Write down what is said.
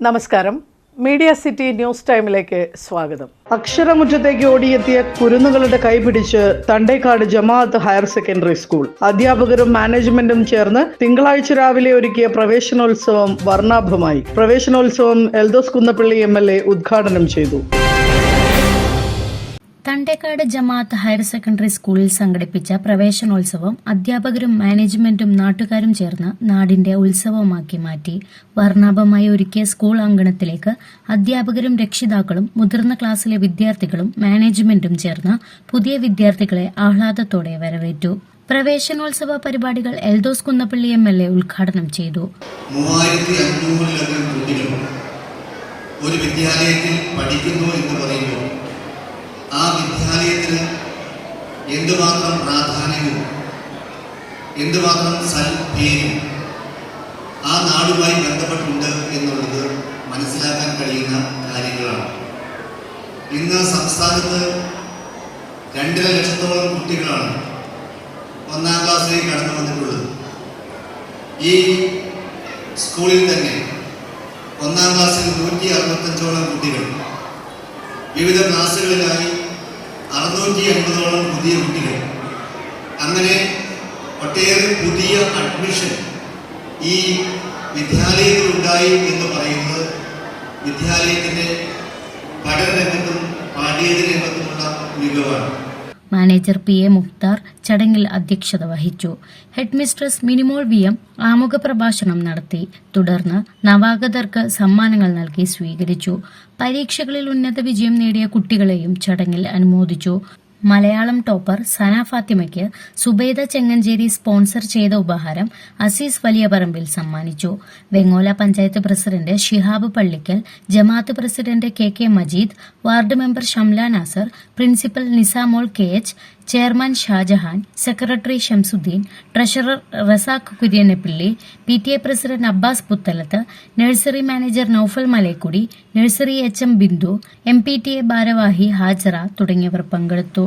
നമസ്കാരം. Media city news ടൈമിലേക്ക് സ്വാഗതം. അക്ഷരമുറ്റത്തേക്ക് ഓടിയെത്തിയ കുരുന്നുകളുടെ കൈപിടിച്ച് Thandekkad Jamaat higher secondary school. അധ്യാപകരും മാനേജ്മെന്റും ചേർന്ന് തിങ്കളാഴ്ച രാവിലെ ഒരുക്കിയ പ്രവേശനോത്സവം വർണാഭമായി. പ്രവേശനോത്സവം എൽദോസ് കുന്നപ്പള്ളി എം ഉദ്ഘാടനം ചെയ്തു. തണ്ടേക്കാട് ജമാഅത്ത് ഹയർ സെക്കൻഡറി സ്കൂളിൽ സംഘടിപ്പിച്ച പ്രവേശനോത്സവം അധ്യാപകരും മാനേജ്മെന്റും നാട്ടുകാരും ചേർന്ന് നാടിന്റെ ഉത്സവമാക്കി മാറ്റി. വർണാഭമായി ഒരുക്കിയ സ്കൂൾ അങ്കണത്തിലേക്ക് അധ്യാപകരും രക്ഷിതാക്കളും മുതിർന്ന ക്ലാസ്സിലെ വിദ്യാർത്ഥികളും മാനേജ്മെന്റും ചേർന്ന് പുതിയ വിദ്യാർത്ഥികളെ ആഹ്ലാദത്തോടെ വരവേറ്റു. പ്രവേശനോത്സവ പരിപാടികൾ Eldhose Kunnappilly M L A ഉദ്ഘാടനം ചെയ്തു. ഒരു വിദ്യാലയത്തിൽ പഠിക്കുന്നു എന്ന് പറയുമ്പോൾ ആ വിദ്യാലയത്തിന് എന്തുമാത്രം പ്രാധാന്യവും എന്തുമാത്രം സൽപേരും ആ നാടുമായി ബന്ധപ്പെട്ടിട്ടുണ്ട് എന്നുള്ളത് മനസ്സിലാക്കാൻ കഴിയുന്ന കാര്യങ്ങളാണ്. ഇന്ന് സംസ്ഥാനത്ത് രണ്ടര ലക്ഷത്തോളം കുട്ടികളാണ് ഒന്നാം ക്ലാസ്സിലേക്ക് കടന്നു വന്നിട്ടുള്ളത്. ഈ സ്കൂളിൽ തന്നെ ഒന്നാം ക്ലാസ്സിൽ നൂറ്റി അറുപത്തഞ്ചോളം കുട്ടികൾ വിവിധ ക്ലാസ്സുകളിലായി അറുന്നൂറ്റി അൻപതോളം പുതിയ കുട്ടികൾ. അങ്ങനെ ഒട്ടേറെ പുതിയ അഡ്മിഷൻ ഈ വിദ്യാലയത്തിലുണ്ടായി എന്ന് പറയുന്നത് വിദ്യാലയത്തിന്റെ പഠനരംഗത്തും പാഠ്യേതര രംഗത്തുമുള്ള മികവാണ് മാനേജർ പി എ മുഖ്താർ ചടങ്ങിൽ അധ്യക്ഷത വഹിച്ചു. Head mistress Minimol V M ആമുഖ പ്രഭാഷണം നടത്തി. തുടർന്ന് നവാഗതർക്ക് സമ്മാനങ്ങൾ നൽകി സ്വീകരിച്ചു. പരീക്ഷകളിൽ ഉന്നത വിജയം നേടിയ കുട്ടികളെയും ചടങ്ങിൽ അനുമോദിച്ചു. മലയാളം ടോപ്പർ സന ഫാത്തിമയ്ക്ക് സുബേദ ചെങ്ങഞ്ചേരി സ്പോൺസർ ചെയ്ത ഉപഹാരം അസീസ് വലിയ പറമ്പിൽ സമ്മാനിച്ചു. Vengola panchayat president Shihab Pallikkal Jamaat president K K Majeed ward member Shamla Nasar principal Nisamol K H chairman Shahjahan secretary Shamsuddin treasurer Razak Kuriyanappilly P T A president Abbas Puthalath nursery manager Noufal Malekudi nursery H M Bindhu M P T A ഭാരവാഹി ഹാജറ തുടങ്ങിയവർ പങ്കെടുത്തു.